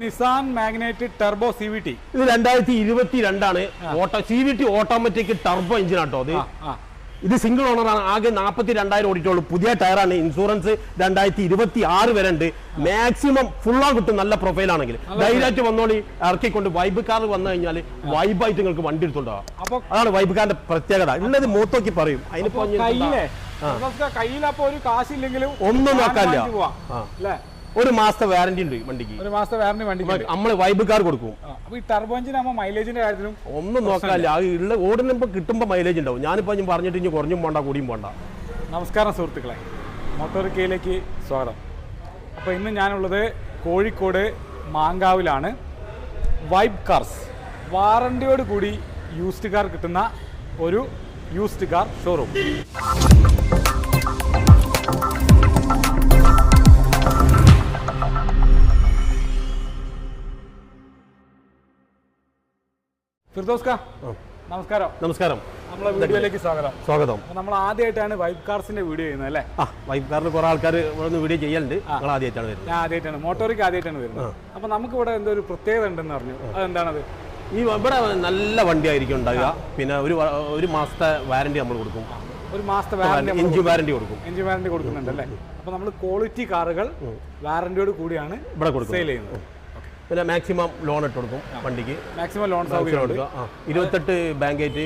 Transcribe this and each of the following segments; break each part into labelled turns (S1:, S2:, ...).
S1: Nissan Magnite turbo C V T
S2: ഇത് രണ്ടായിരത്തി ഇരുപത്തി രണ്ടാണ് auto C V T automatic turbo engine auto അത് ഇത് സിംഗിൾ ഓണറാണ് ആകെ നാൽപ്പത്തി രണ്ടായിരം ഓടിയിട്ടുള്ളൂ. പുതിയ ടയറാണ് ഇൻഷുറൻസ് രണ്ടായിരത്തി ഇരുപത്തി ആറ് വരെ ഉണ്ട്. മാക്സിമം ഫുള്ളാ കിട്ടും. നല്ല പ്രൊഫൈലാണെങ്കിൽ ധൈര്യമായിട്ട് വന്നോളി. ഇറക്കിക്കൊണ്ട് വൈബ് കാർ വന്നു കഴിഞ്ഞാൽ വൈബായിട്ട് നിങ്ങൾക്ക് വണ്ടി എടുത്തുണ്ടാവും
S1: അപ്പൊ
S2: അതാണ് വൈബ് കാറിന്റെ പ്രത്യേകത. ഉള്ളത് മൂത്തോക്കി പറയും. അതിനിപ്പോ
S1: കയ്യിലപ്പോ ഒരു കാശില്ലെങ്കിലും
S2: ഒന്നും നോക്കാനില്ല. ഒരു മാസത്തെ വാറന്റി ഉണ്ട് വണ്ടിക്ക്.
S1: ഒരു മാസത്തെ വാറന്റി വണ്ടി
S2: നമ്മൾ വൈബ് കാർ കൊടുക്കും.
S1: അപ്പൊ ഈ ടർബോ എഞ്ചിൻ ആകുമ്പോൾ മൈലേജിന്റെ കാര്യത്തിലും
S2: ഒന്നും നോക്കാനില്ല. ആ ഉള്ള ഓടുമ്പോ കിട്ടുമ്പോ മൈലേജ് ഉണ്ടാവും. ഞാനിപ്പോ ഞാൻ പറഞ്ഞിട്ട് ഇനി കുറഞ്ഞും പോണ്ട കൂടിയും പോണ്ട.
S1: നമസ്കാരം സുഹൃത്തുക്കളെ. മൊട്ടോറിക്കയിലേക്ക് സ്വാഗതം. അപ്പോൾ ഇന്ന് ഞാനുള്ളത് കോഴിക്കോട് മാങ്കാവിലാണ്. വൈബ് കാർസ് വാറണ്ടിയോട് കൂടി യൂസ്ഡ് കാർ കിട്ടുന്ന ഒരു യൂസ്ഡ് കാർ ഷോറൂം ഫിർദോസ് കാ നമസ്കാരം.
S2: നമസ്കാരം.
S1: നമ്മളെ വീഡിയോയിലേക്ക് സ്വാഗതം.
S2: സ്വാഗതം.
S1: നമ്മൾ ആദ്യമായിട്ടാണ് വൈബ് കാർസിന്റെ വീഡിയോ ചെയ്യുന്നത് അല്ലേ?
S2: ആ വൈബ് കാറിൽ കുറെ ആൾക്കാർ ഇവിടെ വീഡിയോ ചെയ്യലുണ്ട്. ആദ്യമായിട്ടാണ് വരുന്നത്.
S1: ഞാൻ ആദ്യമായിട്ടാണ് മോട്ടോറിക്ക് ആദ്യമായിട്ടാണ് വരുന്നത്. അപ്പൊ നമുക്ക് ഇവിടെ എന്തോ ഒരു പ്രത്യേകത ഉണ്ടെന്ന് പറഞ്ഞു അതെന്താണത്?
S2: ഈ ഇവിടെ നല്ല വണ്ടി ആയിരിക്കും ഉണ്ടാവുക പിന്നെ ഒരു ഒരു മാസത്തെ വാറന്റി നമ്മൾ കൊടുക്കും.
S1: ഒരു മാസത്തെ വാറണ്ടി
S2: എഞ്ചിൻ വാറന്റി കൊടുക്കും.
S1: എഞ്ചിൻ വാറന്റി കൊടുക്കുന്നുണ്ട് അല്ലേ അപ്പൊ നമ്മൾ ക്വാളിറ്റി കാറുകൾ വാറന്റിയോട് കൂടിയാണ്
S2: ഇവിടെ
S1: സെയിൽ ചെയ്യുന്നത്.
S2: പിന്നെ മാക്സിമം ലോൺ ഇട്ട് കൊടുക്കും വണ്ടിക്ക്.
S1: മാക്സിമം ലോൺ
S2: ഇരുപത്തെട്ട് ബാങ്കേറ്റ്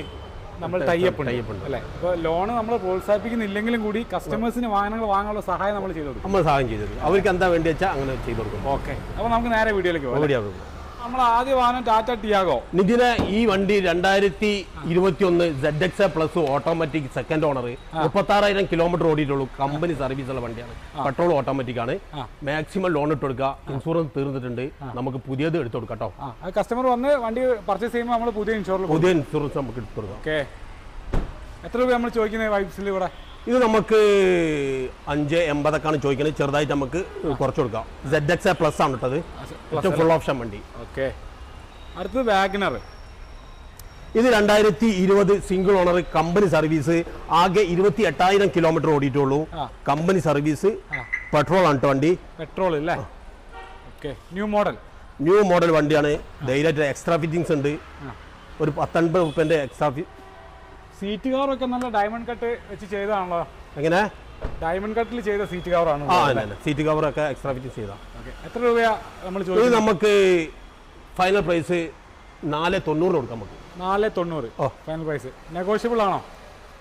S1: നമ്മൾ ടൈപ്പ്
S2: ടൈപ്പ് ഉണ്ട്.
S1: അല്ലേ? അപ്പോൾ ലോൺ നമ്മൾ പ്രോത്സാഹിപ്പിക്കുന്നില്ലെങ്കിലും കൂടി കസ്റ്റമേഴ്സിന് വാഹനങ്ങൾ വാങ്ങാനുള്ള സഹായം നമ്മൾ ചെയ്തു കൊടുക്കും.
S2: നമ്മൾ സഹായം ചെയ്തു അവർക്ക് എന്താ വേണ്ടി വെച്ചാൽ അങ്ങനെ ചെയ്തു കൊടുക്കും.
S1: ഓക്കെ അപ്പോൾ നമുക്ക് നേരെ വീഡിയോയിലേക്ക് പോകാം നമ്മൾ ആദ്യ വാഹനം ടാറ്റ ടിയാഗോ.
S2: നിതിന് ഈ വണ്ടി രണ്ടായിരത്തി ഇരുപത്തി ഒന്ന് Z X plus automatic second owner മുപ്പത്തി ആറായിരം കിലോമീറ്റർ ഓടിയിട്ടുള്ളൂ. കമ്പനി സർവീസ് ഉള്ള വണ്ടിയാണ്. പെട്രോൾ ഓട്ടോമാറ്റിക് ആണ്. മാക്സിമം ലോൺ ഇട്ട് കൊടുക്കുക. ഇൻഷുറൻസ് തീർന്നിട്ടുണ്ട്. നമുക്ക് പുതിയത് എടുത്തു കൊടുക്കാം
S1: കസ്റ്റമർ വന്ന് വണ്ടി പർച്ചേസ് ചെയ്യുമ്പോൾ നമ്മൾ പുതിയ ഇൻഷുറൻസ്
S2: പുതിയ ഇൻഷുറൻസ് നമുക്ക് എടുത്തു കൊടുക്കാം.
S1: ഓക്കെ എത്ര രൂപ നമ്മൾ ചോദിക്കുന്നത് വൈബ്സിൽ ഇവിടെ?
S2: ഇത് നമുക്ക് അഞ്ച് എൺപതൊക്കെയാണ് ചോദിക്കുന്നത്. ചെറുതായിട്ട് നമുക്ക് കുറച്ച് കൊടുക്കാം. സെഡ് എക്സ് പ്ലസ് ആണ് ഏറ്റവും ഫുൾ ഓപ്ഷൻ വണ്ടി.
S1: ഓക്കെ അടുത്തത് വാഗ്നർ
S2: ഇത് രണ്ടായിരത്തി ഇരുപത് സിംഗിൾ ഓണർ കമ്പനി സർവീസ് ആകെ ഇരുപത്തി എട്ടായിരം കിലോമീറ്റർ ഓടിയിട്ടുള്ളൂ കമ്പനി സർവീസ് പെട്രോൾ ആണ് വണ്ടി.
S1: പെട്രോൾ അല്ലേ okay new model
S2: new model വണ്ടിയാണ്. ധൈര്യമായിട്ട് എക്സ്ട്രാ ഫിറ്റിങ്സ് ഉണ്ട്. ഒരു പത്തൊൻപത് റുപ്യന്റെ എക്സ്ട്രാ
S1: സീറ്റ് കവറൊക്കെ നല്ല ഡയമണ്ട് കട്ട് വെച്ച് ചെയ്തതാണല്ലോ.
S2: എങ്ങനെ?
S1: ഡയമണ്ട് കട്ടിൽ ചെയ്ത സീറ്റ് കവറാണ്
S2: ആ അല്ല സീറ്റ് കവറൊക്കെ എക്സ്ട്രാ ഫിറ്റിംഗ് ചെയ്താൽ
S1: ഓക്കെ എത്ര രൂപയാ നമ്മൾ
S2: ഇത്
S1: ചോദിക്കുന്നത്
S2: നമുക്ക് ഫൈനൽ പ്രൈസ് നാല് തൊണ്ണൂറ് കൊടുക്കാം നമുക്ക്.
S1: നാല് തൊണ്ണൂറ്.
S2: ഓ.
S1: ഫൈനൽ പ്രൈസ് നെഗോഷ്യബിൾ ആണോ?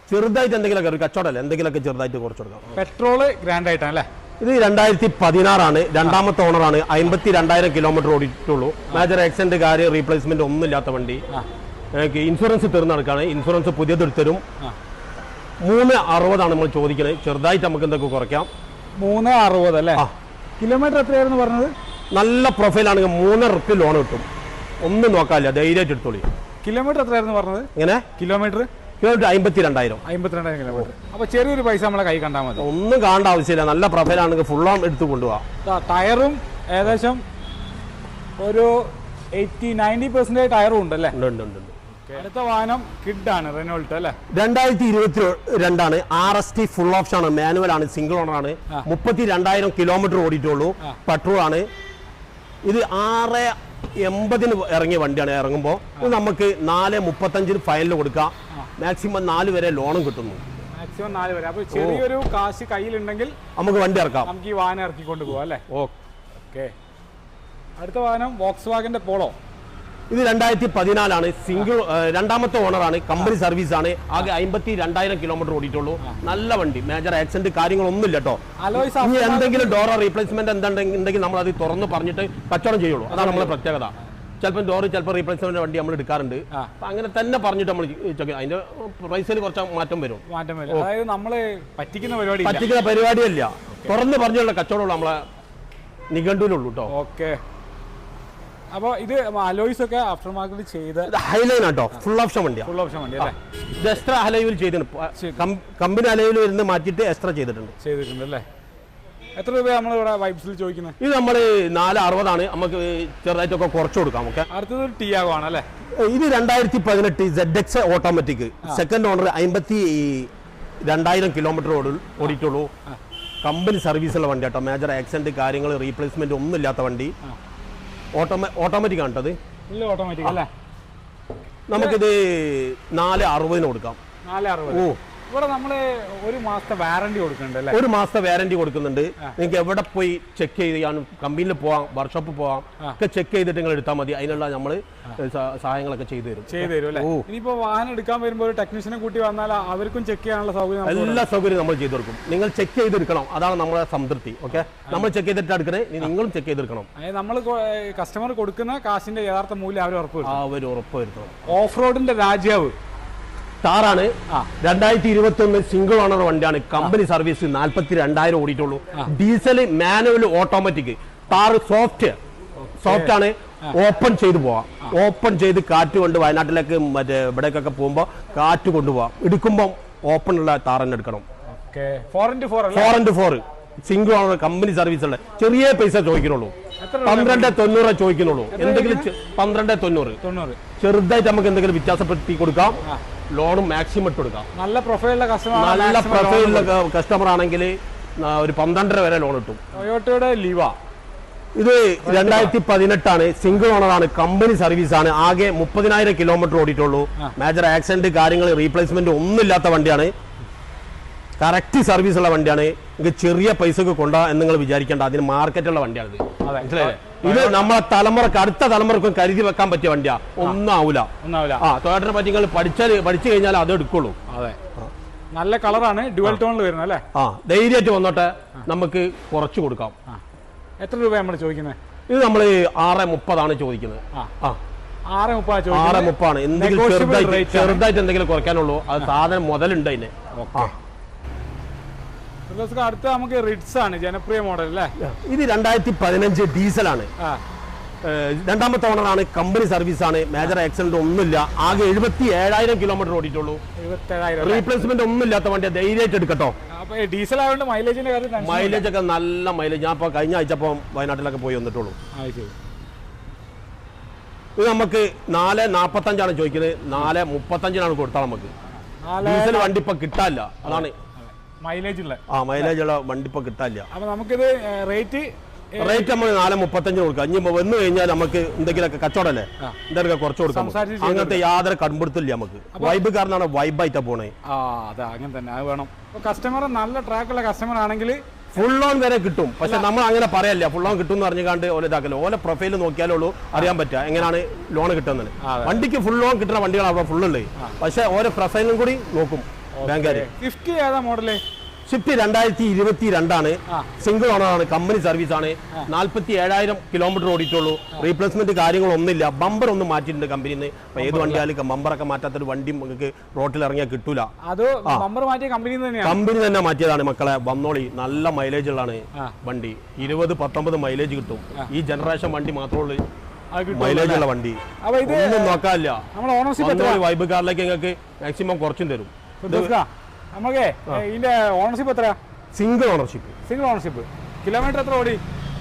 S2: ചെറുതായിട്ട് എന്തെങ്കിലുമൊക്കെ ഒരു കച്ചവടമല്ലേ? എന്തെങ്കിലുമൊക്കെ ചെറുതായിട്ട് കുറച്ച് കൊടുക്കാം.
S1: പെട്രോൾ ഗ്രാൻഡ് ആയിട്ടാണ് അല്ലേ?
S2: ഇത് രണ്ടായിരത്തി പതിനാറാണ് രണ്ടാമത്തെ ഓണറാണ് അമ്പത്തി രണ്ടായിരം കിലോമീറ്റർ ഓടിയിട്ടുള്ളൂ. മേജർ ആക്സിഡന്റ് കാര്യം റീപ്ലേസ്മെന്റ് ഒന്നും ഇല്ലാത്ത വണ്ടി എനിക്ക് ഇൻഷുറൻസ് തീർന്ന് നടക്കുകയാണ് ഇൻഷുറൻസ് പുതിയത് എടുത്തരും
S1: ആ.
S2: മൂന്ന് അറുപതാണ് നമ്മൾ ചോദിക്കുന്നത് ചെറുതായിട്ട് നമുക്ക് എന്തൊക്കെ കുറയ്ക്കാം?
S1: മൂന്ന് അറുപത് അല്ലേ? കിലോമീറ്റർ എത്രയായിരുന്നു പറഞ്ഞത്?
S2: നല്ല പ്രൊഫൈലാണെങ്കിൽ മൂന്നര റുപ്യ ലോൺ കിട്ടും. ഒന്നും നോക്കാനില്ല ധൈര്യമായിട്ട് എടുത്തോളി.
S1: കിലോമീറ്റർ എത്രയായിരുന്നു പറഞ്ഞത്?
S2: ഇങ്ങനെ
S1: കിലോമീറ്റർ
S2: കിലോമീറ്റർ അമ്പത്തി രണ്ടായിരം
S1: അമ്പത്തിരണ്ടായിരം കിലോമീറ്റർ അപ്പൊ ചെറിയൊരു പൈസ നമ്മളെ കൈ കണ്ടാൽ മതി.
S2: ഒന്നും കാണേണ്ട ആവശ്യമില്ല. നല്ല പ്രൊഫൈലാണെങ്കിൽ ഫുൾ ഓൺ എടുത്ത് കൊണ്ടുപോകാം
S1: ടയറും ഏകദേശം ഒരു എയ്റ്റി നയന്റി പെർസെന്റേജ് ടയറും ഉണ്ട് അല്ലേ
S2: ഉണ്ട് ഉണ്ട് ഉണ്ട് ഉണ്ട്.
S1: അടുത്ത വാഹനം കിഡാണ് റെനോൾട്ട് അല്ലേ?
S2: രണ്ടായിരത്തി ഇരുപത്തി രണ്ടാണ് R S T full option ആണ് മാനുവൽ ആണ് സിംഗിൾ ഓണർ ആണ്. മുപ്പത്തി രണ്ടായിരം കിലോമീറ്റർ ഓടിയിട്ടുള്ളൂ. പെട്രോൾ ആണ് ഇത് ആറ് എൺപതിന് ഇറങ്ങിയ വണ്ടിയാണ് ഇറങ്ങുമ്പോൾ. നമുക്ക് നാല് മുപ്പത്തഞ്ചിന് ഫൈനൽ കൊടുക്കാം. മാക്സിമം നാല് വരെ ലോണും കിട്ടുന്നു.
S1: മാക്സിമം നാല് വരെ. അപ്പോൾ ചെറിയൊരു കാശ് കയ്യിലുണ്ടെങ്കിൽ
S2: നമുക്ക് വണ്ടി ഇറക്കാം.
S1: നമുക്ക് ഈ വാഹനം ഇറക്കിക്കൊണ്ട് കൊണ്ടുപോകാം അല്ലേ? ഓക്കെ. അടുത്ത വാഹനം വോക്സ് വാഗന്റെ പോളോ
S2: ഇത് രണ്ടായിരത്തി പതിനാലാണ് സിംഗിൾ രണ്ടാമത്തെ ഓണറാണ് കമ്പനി സർവീസ് ആണ് ആകെ അമ്പത്തി രണ്ടായിരം കിലോമീറ്റർ ഓടിയിട്ടുള്ളൂ. നല്ല വണ്ടി മേജർ ആക്സിഡന്റ് കാര്യങ്ങളൊന്നും ഇല്ല കേട്ടോ ഇനി എന്തെങ്കിലും ഡോറ റീപ്ലേസ്മെന്റ് എന്തുണ്ടെങ്കിൽ നമ്മൾ അത് തുറന്ന് പറഞ്ഞിട്ട് കച്ചവടം ചെയ്യുള്ളൂ. അതാണ് നമ്മളെ പ്രത്യേകത. ചിലപ്പോൾ ഡോറ് ചിലപ്പോൾ റീപ്ലേസ്മെന്റ് വണ്ടി നമ്മൾ എടുക്കാറുണ്ട്. അപ്പൊ അങ്ങനെ തന്നെ പറഞ്ഞിട്ട് നമ്മൾ അതിന്റെ പ്രൈസിൽ കുറച്ച് മാറ്റം വരും.
S1: മാറ്റം വരും. അതായത് നമ്മൾ പറ്റിക്കുന്ന പരിപാടി
S2: പറ്റിക്കുന്ന പരിപാടിയല്ല. തുറന്ന് പറഞ്ഞുള്ള കച്ചവടമുള്ള നമ്മളെ നിഘണ്ടുവിലുള്ളൂ കേട്ടോ
S1: ഓക്കെ. അപ്പൊ ഇത് അലോയ്സ് ഒക്കെ ആഫ്റ്റർ മാർക്കറ്റ് ചെയ്ത്
S2: ഹൈലൈൻ ആട്ടോ. ഫുൾ ഓപ്ഷൻ വണ്ടിയാണ്
S1: ഫുൾ ഓപ്ഷൻ വണ്ടി അല്ലേ?
S2: ഇത് എക്സ്ട്രാ അലൈവിൽ ചെയ്തിട്ടുണ്ട്. കമ്പനി അലൈവിൽ വരുന്ന മാറ്റിട്ട് എക്സ്ട്രാ ചെയ്തിട്ടുണ്ട്.
S1: ചെയ്തിട്ടുണ്ട് അല്ലേ? എത്ര രൂപയാണ് നമ്മൾ ഇവിടെ വൈബ്സിൽ ചോദിക്കുന്നത്?
S2: ഇത് നമ്മൾ നാല് അറുപതാണ്. നമുക്ക് ചെറുതായിട്ടൊക്കെ കുറച്ച് കൊടുക്കാം ഓക്കെ
S1: അടുത്തത് ടിയാഗോ ആണ് അല്ലേ?
S2: ഇത് രണ്ടായിരത്തി പതിനെട്ട് Z X automatic second owner അമ്പത്തി രണ്ടായിരം കിലോമീറ്റർ ഓടി ഓടിയിട്ടുള്ളൂ. കമ്പനി സർവീസുള്ള വണ്ടി കേട്ടോ മേജർ ആക്സിഡന്റ് കാര്യങ്ങൾ റീപ്ലേസ്മെന്റ് ഒന്നും ഇല്ലാത്ത വണ്ടി ഓട്ടോമാറ്റിക് ആണ്
S1: ഓട്ടോമാറ്റിക് അല്ലേ?
S2: നമുക്കിത് നാല് അറുപതിന് കൊടുക്കാം.
S1: നാല് അറുപത്.
S2: ഓ.
S1: ഇവിടെ നമ്മൾ ഒരു മാസത്തെ വാറണ്ടി കൊടുക്കുന്നുണ്ട് അല്ലേ?
S2: ഒരു മാസത്തെ വാറണ്ടി കൊടുക്കുന്നുണ്ട്. നിങ്ങൾക്ക് എവിടെ പോയി ചെക്ക് ചെയ്യാനും കമ്പനിയിൽ പോവാം വർക്ക്ഷോപ്പ് പോവാം ഒക്കെ ചെക്ക് ചെയ്തിട്ട് നിങ്ങൾ എടുത്താൽ മതി. അതിനുള്ള നമ്മൾ സഹായങ്ങളൊക്കെ ചെയ്തു തരും.
S1: ചെയ്തു തരും അല്ലേ? വാഹനം എടുക്കാൻ വരുമ്പോൾ ഒരു ടെക്നീഷ്യനെ കൂട്ടി വന്നാൽ അവർക്കും ചെക്ക് ചെയ്യാനുള്ള സൗകര്യം
S2: എല്ലാ സൗകര്യവും നമ്മൾ ചെയ്തു കൊടുക്കും. നിങ്ങൾ ചെക്ക് ചെയ്തെടുക്കണം. അതാണ് നമ്മുടെ സംതൃപ്തി. ഓക്കെ? നമ്മൾ ചെക്ക് ചെയ്തിട്ട് എടുക്കണേ. നിങ്ങളും ചെക്ക് ചെയ്തെടുക്കണം.
S1: നമ്മൾ കസ്റ്റമർ കൊടുക്കുന്ന കാശിന്റെ യഥാർത്ഥ മൂല്യം അവർ ഉറപ്പ്
S2: ഒരു ഉറപ്പ് വരുത്തണം
S1: ഓഫ് റോഡിന്റെ രാജാവ്
S2: താറാണ് രണ്ടായിരത്തി ഇരുപത്തി ഒന്ന് സിംഗിൾ ഓണർ വണ്ടിയാണ് കമ്പനി സർവീസ് നാല്പത്തി രണ്ടായിരം ഓടിയിട്ടുള്ളൂ diesel manual automatic Thar soft soft ആണ്. ഓപ്പൺ ചെയ്ത് പോവാം. ഓപ്പൺ ചെയ്ത് കാറ്റ് കൊണ്ട് വയനാട്ടിലേക്ക് മറ്റേ ഇവിടേക്കൊക്കെ പോകുമ്പോൾ കാറ്റ് കൊണ്ടുപോവാം എടുക്കുമ്പോൾ ഓപ്പൺ ഉള്ള താറന്നെ എടുക്കണം.
S1: Okay four into four
S2: single owner company service ഉള്ള. ചെറിയ പൈസ ചോദിക്കുന്നുള്ളൂ. പന്ത്രണ്ട് തൊണ്ണൂറ് ചോദിക്കുന്നുള്ളൂ. എന്തെങ്കിലും പന്ത്രണ്ട് തൊണ്ണൂറ്. ചെറുതായിട്ട് നമുക്ക് എന്തെങ്കിലും വ്യത്യാസപ്പെടുത്തി കൊടുക്കാം. ലോണും മാക്സിമം ഇട്ട് കൊടുക്കാം.
S1: നല്ല പ്രൊഫൈലുള്ള കസ്റ്റമർ
S2: നല്ല പ്രൊഫൈലുള്ള കസ്റ്റമർ ആണെങ്കിൽ ഒരു പന്ത്രണ്ടര വരെ ലോൺ ഇട്ടു
S1: ടൊയോട്ടയുടെ ലിവ
S2: ഇത് രണ്ടായിരത്തി പതിനെട്ടാണ് സിംഗിൾ ഓണറാണ് കമ്പനി സർവീസ് ആണ്. ആകെ മുപ്പതിനായിരം കിലോമീറ്റർ ഓടിയിട്ടുള്ളൂ. മേജർ ആക്സിഡന്റ് കാര്യങ്ങൾ റീപ്ലേസ്മെന്റ് ഒന്നുമില്ലാത്ത വണ്ടിയാണ്. കറക്റ്റ് സർവീസ് ഉള്ള വണ്ടിയാണ്. നിങ്ങൾക്ക് ചെറിയ പൈസക്ക് കൊണ്ടാ എന്ന് നിങ്ങൾ വിചാരിക്കേണ്ട. അതിന് മാർക്കറ്റുള്ള വണ്ടിയാണ്. മനസ്സിലായില്ലേ ഇത് നമ്മളെ തലമുറയ്ക്ക് അടുത്ത തലമുറക്കും കരുതി വെക്കാൻ പറ്റിയ വണ്ടിയാ. ഒന്നും ആവൂല.
S1: ഒന്നാവില്ല
S2: ആ ടൊയോട്ടിനെ പറ്റി നിങ്ങൾ പഠിച്ചാൽ പഠിച്ചു കഴിഞ്ഞാൽ അത് എടുക്കുള്ളൂ.
S1: അതെ. നല്ല കളറാണ് ഡുവൽ ടോണിൽ വരുന്നത് അല്ലേ?
S2: ആ ധൈര്യമായിട്ട് വന്നോട്ടെ. നമുക്ക് കുറച്ച് കൊടുക്കാം.
S1: എത്ര രൂപ നമ്മൾ ചോദിക്കുന്നത്?
S2: ഇത് നമ്മൾ ആറ് മുപ്പതാണ് ചോദിക്കുന്നത്.
S1: ആ. ആറ് മുപ്പതാ
S2: ആറ് മുപ്പാണ് എന്തെങ്കിലും ചെറുതായിട്ട് എന്തെങ്കിലും കുറയ്ക്കാനുള്ളൂ. അത് സാധനം മുതലുണ്ട് അതിന്. ആ.
S1: അടുത്ത നമുക്ക് റിഡ്സ് ആണ് ജനപ്രിയ മോഡൽ അല്ലേ?
S2: ഇത് രണ്ടായിരത്തി പതിനഞ്ച് ഡീസലാണ് ആണ് രണ്ടാമത്തെ ഓണറാണ് കമ്പനി സർവീസ് ആണ്. മേജർ ആക്സിഡന്റ് ഒന്നുമില്ല. ആകെ എഴുപത്തി ഏഴായിരം കിലോമീറ്റർ ഓടിയിട്ടുള്ളൂ റീപ്ലേസ്മെന്റ് ഒന്നും ഇല്ലാത്ത വണ്ടി ധൈര്യമായിട്ട് എടുക്കട്ടോ.
S1: ഡീസൽ ആയതുകൊണ്ട് മൈലേജിന്റെ കാര്യം
S2: മൈലേജ് ഒക്കെ നല്ല മൈലേജ് ഞാൻ ഇപ്പൊ കഴിഞ്ഞ ആഴ്ച ഇപ്പം വയനാട്ടിലൊക്കെ പോയി വന്നിട്ടുള്ളൂ. ഇത് നമുക്ക് നാല് നാപ്പത്തഞ്ചാണ് ചോദിക്കുന്നത്. നാല് മുപ്പത്തഞ്ചിനാണ് കൊടുത്താൽ നമുക്ക്. ഡീസൽ വണ്ടി ഇപ്പൊ കിട്ടാനില്ല. അതാണ്
S1: മൈലേജ് ഉള്ള.
S2: ആ മൈലേജ് ഉള്ള വണ്ടി ഇപ്പൊ കിട്ടാനില്ല.
S1: അപ്പൊ നമുക്കിത് റേറ്റ്
S2: റേറ്റ് നമ്മൾ നാല് മുപ്പത്തഞ്ചിന് കൊടുക്കാം. ഇനി വന്നു കഴിഞ്ഞാൽ നമുക്ക് എന്തെങ്കിലുമൊക്കെ കച്ചവടമല്ലേ? എന്തെങ്കിലും കുറച്ച് കൊടുക്കാം അങ്ങനത്തെ യാതൊരു കടുംപിടുത്തില്ല നമുക്ക്. വൈബ് കാരണമാണ് വൈബായിട്ടാ പോണേ.
S1: ആ അതെ അങ്ങനെ തന്നെ. അത് വേണം. കസ്റ്റമർ നല്ല ട്രാക്ക് ഉള്ള കസ്റ്റമർ ആണെങ്കിൽ
S2: ഫുൾ ഓൺ വരെ കിട്ടും. പക്ഷെ നമ്മൾ അങ്ങനെ പറയല്ല. ഫുൾ ഓൺ കിട്ടും എന്ന് പറഞ്ഞുകൊണ്ട് ഓല ഇതാക്കല്ലോ. ഓല പ്രൊഫൈൽ നോക്കിയാലേ ഉള്ളൂ അറിയാൻ പറ്റുക. എങ്ങനെയാണ് ലോൺ കിട്ടുന്നത്. വണ്ടിക്ക് ഫുൾ ഓൺ കിട്ടുന്ന വണ്ടികൾ അവിടെ ഫുൾ ഉള്ളത്. പക്ഷെ ഓരോ പ്രൊഫൈലും കൂടി നോക്കും ബാങ്കുകാർ
S1: ഫിഫ്റ്റി ഏതാ മോഡൽ
S2: സ്വിഫ്റ്റ് രണ്ടായിരത്തി ഇരുപത്തി രണ്ടാണ് സിംഗിൾ ഓണറാണ് കമ്പനി സർവീസ് ആണ്. നാല്പത്തി ഏഴായിരം കിലോമീറ്റർ ഓടിയിട്ടുള്ളൂ. റീപ്ലേസ്മെന്റ് കാര്യങ്ങളൊന്നുമില്ല. ബമ്പർ ഒന്നും മാറ്റിയിട്ടുണ്ട് കമ്പനിന്ന് നിന്ന് അപ്പൊ ഏത് വണ്ടിയാലും ബമ്പറൊക്കെ മാറ്റാത്തൊരു വണ്ടി നിങ്ങൾക്ക് റോട്ടിൽ ഇറങ്ങിയാൽ കിട്ടൂല. കമ്പനി തന്നെ മാറ്റിയതാണ് മക്കളെ. വന്നോളി. നല്ല മൈലേജ് ഉള്ളതാണ് വണ്ടി. ഇരുപത് പത്തൊമ്പത് മൈലേജ് കിട്ടും. ഈ ജനറേഷൻ വണ്ടി മാത്രമേ ഉള്ളൂ. മൈലേജ് ഉള്ള വണ്ടി. ഒന്നും നോക്കാനില്ല. വൈബ് കാറിലേക്ക് നിങ്ങൾക്ക് മാക്സിമം കുറച്ചും തരും.
S1: നമുക്കേ ഇതിന്റെ ഓണർഷിപ്പ് എത്ര
S2: single ownership
S1: single ownership kilometre എത്ര ഓടി?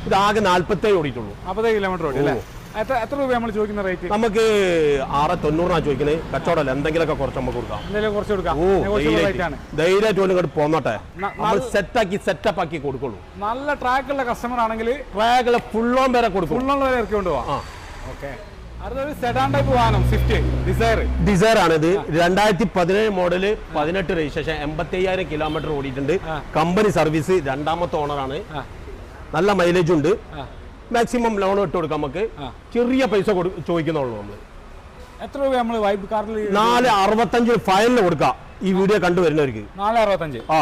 S2: ഇത് ആകെ നാല്പത്തേഴ് ഓടിയിട്ടുള്ളൂ.
S1: നാൽപ്പത്തേഴ് കിലോമീറ്റർ ഓടി അല്ലേ? എത്ര എത്ര രൂപ നമ്മൾ ചോദിക്കുന്ന റേറ്റ്
S2: നമുക്ക് ആറ് തൊണ്ണൂറിനാണ് ചോദിക്കുന്നത് കച്ചവടമല്ല എന്തെങ്കിലുമൊക്കെ കുറച്ച് നമുക്ക് കൊടുക്കാം.
S1: എന്തെങ്കിലും കുറച്ച് കൊടുക്കാം.
S2: ഓ
S1: ആണ്.
S2: ധൈര്യമായിട്ട് ഇങ്ങോട്ട് പോന്നോട്ടെ. നമ്മൾ സെറ്റാക്കി സെറ്റപ്പ് ആക്കി കൊടുക്കുള്ളൂ.
S1: നല്ല ട്രാക്കുള്ള കസ്റ്റമർ ആണെങ്കിൽ
S2: ട്രാക്കുള്ള ഫുൾ ഓൺ വരെ കൊടുക്കും.
S1: ഫുള്ളുള്ള വരെ ഇറക്കി കൊണ്ടുപോവാം
S2: ആ.
S1: ഓക്കെ അടുത്തൊരു സെഡാൻ ടൈപ്പ് വാഹനം സ്വിഫ്റ്റ് ഡിസയർ
S2: ഡിസയർ ആണ് ഇത് രണ്ടായിരത്തി പതിനേഴ് മോഡൽ പതിനെട്ട് രജിസ്ട്രേഷൻ എൺപത്തി അയ്യായിരം കിലോമീറ്റർ ഓടിയിട്ടുണ്ട് കമ്പനി സർവീസ് രണ്ടാമത്തെ ഓണറാണ് നല്ല മൈലേജ് ഉണ്ട്. മാക്സിമം ലോൺ ഇട്ട് കൊടുക്കാം നമുക്ക്. ചെറിയ പൈസ ചോദിക്കുന്നുള്ളൂ നമ്മൾ
S1: എത്ര രൂപ നമ്മൾ വൈബ് കാറിൽ
S2: നാല് അറുപത്തഞ്ച് ഫയലിന് കൊടുക്കാം. ഈ വീഡിയോ കണ്ടുവരുന്നവർക്ക്
S1: നാല് അറുപത്തഞ്ച്.
S2: ആ.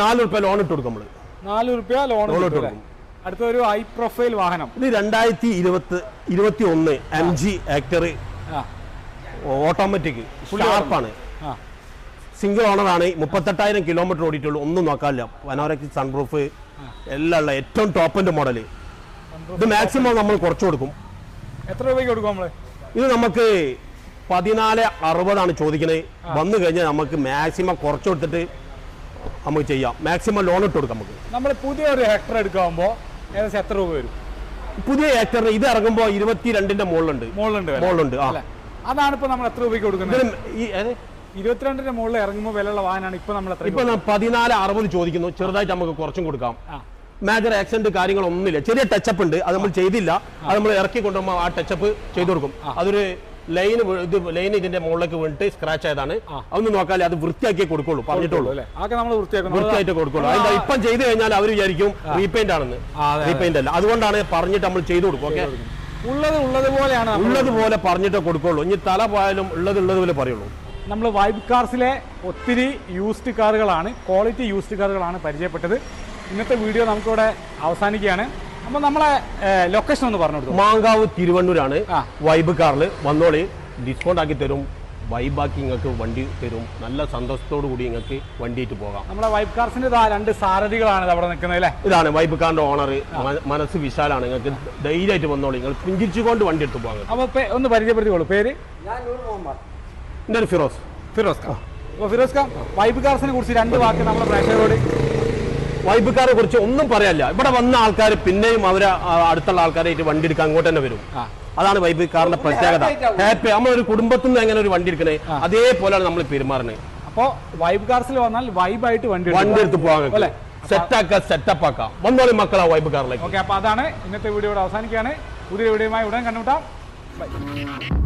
S2: നാല് റുപ്യ ലോൺ ഇട്ട് കൊടുക്കും നമ്മൾ.
S1: നാല് റുപ്യ ലോൺ
S2: ഇട്ട് കൊടുക്കും.
S1: അടുത്ത ഒരു ഹൈ പ്രൊഫൈൽ വാഹനം.
S2: ഇത് രണ്ടായിരത്തി ഇരുപത്തി ഇരുപത്തി ഒന്ന് എം ജി ആക്ടർ ഓട്ടോമാറ്റിക് ഷാർപ്പാണ് സിംഗിൾ ഓണറാണ് മുപ്പത്തെട്ടായിരം കിലോമീറ്റർ ഓടിയിട്ടുള്ളൂ. ഒന്നും നോക്കാനില്ല. പനോരക്ക് സൺപ്രൂഫ് എല്ലാം ഉള്ള ഏറ്റവും ടോപ്പിന്റെ മോഡൽ ഇത് മാക്സിമം നമ്മൾ കുറച്ച് കൊടുക്കും.
S1: എത്ര രൂപയ്ക്ക് കൊടുക്കും
S2: ഇത് നമുക്ക് പതിനാല് അറുപതാണ് ചോദിക്കുന്നത് വന്നു കഴിഞ്ഞാൽ നമുക്ക് മാക്സിമം കുറച്ച് കൊടുത്തിട്ട് നമുക്ക് ചെയ്യാം. മാക്സിമം ലോൺ ഇട്ട് കൊടുക്കാം നമുക്ക്.
S1: നമ്മൾ പുതിയ ഒരു ഹെക്ടർ എടുക്കുമ്പോ ഏകദേശം എത്ര രൂപ വരും?
S2: പുതിയ ആക്ടറിന് ഇത് ഇറങ്ങുമ്പോൾ ഇരുപത്തിരണ്ടിന്റെ മുകളിലുണ്ട്
S1: മുകളിലുണ്ട്.
S2: മുകളിലുണ്ട്?
S1: അതാണ് ഇപ്പൊ നമ്മൾ എത്ര രൂപയ്ക്ക് കൊടുക്കുന്നത്? ഇരുപത്തിരണ്ടിന്റെ മുകളിൽ ഇറങ്ങുമ്പോൾ വിലയുള്ള വാഹനമാണ് ഇപ്പൊ നമ്മൾ
S2: ഇപ്പൊ പതിനാല് അറുപത് ചോദിക്കുന്നു. ചെറുതായിട്ട് നമുക്ക് കുറച്ചും കൊടുക്കാം. മേജർ ആക്സിഡന്റ് കാര്യങ്ങളൊന്നുമില്ല. ചെറിയ ടച്ചപ്പ് ഉണ്ട്. അത് നമ്മൾ ചെയ്തില്ല. അത് നമ്മൾ ഇറക്കി കൊണ്ടുപോകുമ്പോൾ ആ ടച്ചപ്പ് ചെയ്തു കൊടുക്കും. അതൊരു ലൈൻ ഇത് ലൈൻ ഇതിന്റെ മുകളിലേക്ക് വീണിട്ട് സ്ക്രാച്ച് ആയതാണ്. അതൊന്നും നോക്കാല്ലേ അത് വൃത്തിയാക്കി കൊടുക്കുള്ളൂ പറഞ്ഞിട്ടുള്ളൂ. വൃത്തിയായിട്ട് കൊടുക്കുള്ളൂ. അതിന്റെ ഇപ്പം ചെയ്തു കഴിഞ്ഞാൽ അവർ വിചാരിക്കും റീപെയിന്റ് ആണെന്ന്. റീപെയിന്റ് അല്ല. അതുകൊണ്ടാണ് പറഞ്ഞിട്ട് നമ്മൾ ചെയ്തു കൊടുക്കും. ഓക്കെ
S1: ഉള്ളത് ഉള്ളത് പോലെയാണ് ഉള്ളത്
S2: ഉള്ളതുപോലെ പറഞ്ഞിട്ടേ കൊടുക്കുള്ളൂ. ഇനി തല പോയാലും ഉള്ളത് ഉള്ളത് പോലെ പറയുള്ളൂ.
S1: നമ്മൾ വൈബ് കാർസിലെ ഒത്തിരി യൂസ്ഡ് കാറുകളാണ് ക്വാളിറ്റി യൂസ്ഡ് കാറുകളാണ് പരിചയപ്പെട്ടത്. ഇന്നത്തെ വീഡിയോ നമുക്കിവിടെ അവസാനിക്കുകയാണ്. അപ്പോൾ നമ്മളെ ലൊക്കേഷൻ ഒന്ന് പറഞ്ഞു
S2: മാങ്കാവ് തിരുവണ്ണൂരാണ്. വൈബ് കാറിൽ വന്നോളി. ഡിസ്കൗണ്ട് ആക്കി തരും. വൈബാക്കി നിങ്ങൾക്ക് വണ്ടി തരും. നല്ല സന്തോഷത്തോടു കൂടി നിങ്ങൾക്ക് വണ്ടിയിട്ട് പോകാം.
S1: നമ്മളെ വൈബ് കാർസിന്റെ രണ്ട് സാരഥികളാണ് അവിടെ നിൽക്കുന്നത് അല്ലേ?
S2: ഇതാണ് വൈബ് കാറിന്റെ ഓണർ മനസ്സ് വിശാലാണ്. നിങ്ങൾക്ക് ധൈര്യമായിട്ട് വന്നോളി. നിങ്ങൾ പുഞ്ചിരിച്ചുകൊണ്ട് വണ്ടി എടുത്ത് പോകാം
S1: അപ്പൊ ഒന്ന് പരിചയപ്പെടുത്തിക്കോളൂ. പേര്?
S2: ഒരു ഫിറോസ്.
S1: ഫിറോസ് ഖാൻ. അപ്പോൾ ഫിറോസ് ഖാൻ വൈബ് കാർസിനെ കുറിച്ച് രണ്ട് വാക്ക് നമ്മുടെ പ്രേക്ഷകരോട്
S2: വൈബ് കാറെ കുറിച്ച് ഒന്നും പറയാനില്ല ഇവിടെ വന്ന ആൾക്കാർ പിന്നെയും അവരെ അടുത്തുള്ള ആൾക്കാരായിട്ട് വണ്ടി എടുക്കാൻ അങ്ങോട്ട് തന്നെ വരും. അതാണ് വൈബ് കാറിന്റെ പ്രത്യേകത. ഹാപ്പി നമ്മളൊരു കുടുംബത്തിൽ നിന്ന് എങ്ങനെ ഒരു വണ്ടി എടുക്കണേ അതേപോലെയാണ് നമ്മൾ പെരുമാറുന്നത്
S1: അപ്പോൾ വൈബ് കാർസിൽ വന്നാൽ വൈബായിട്ട് വണ്ടി.
S2: വണ്ടി എടുത്ത് പോകാൻ
S1: അല്ലേ?
S2: സെറ്റ് ആക്കാം സെറ്റപ്പ് ആക്കാം. വന്നോളി മക്കളാ വൈബ് കാറിലേക്ക്
S1: ഓക്കെ അപ്പോൾ അതാണ് ഇന്നത്തെ വീഡിയോ അവസാനിക്കുകയാണ്. പുതിയ വീഡിയോയുമായി ഉടൻ കണ്ടുമുട്ടാം. ബൈ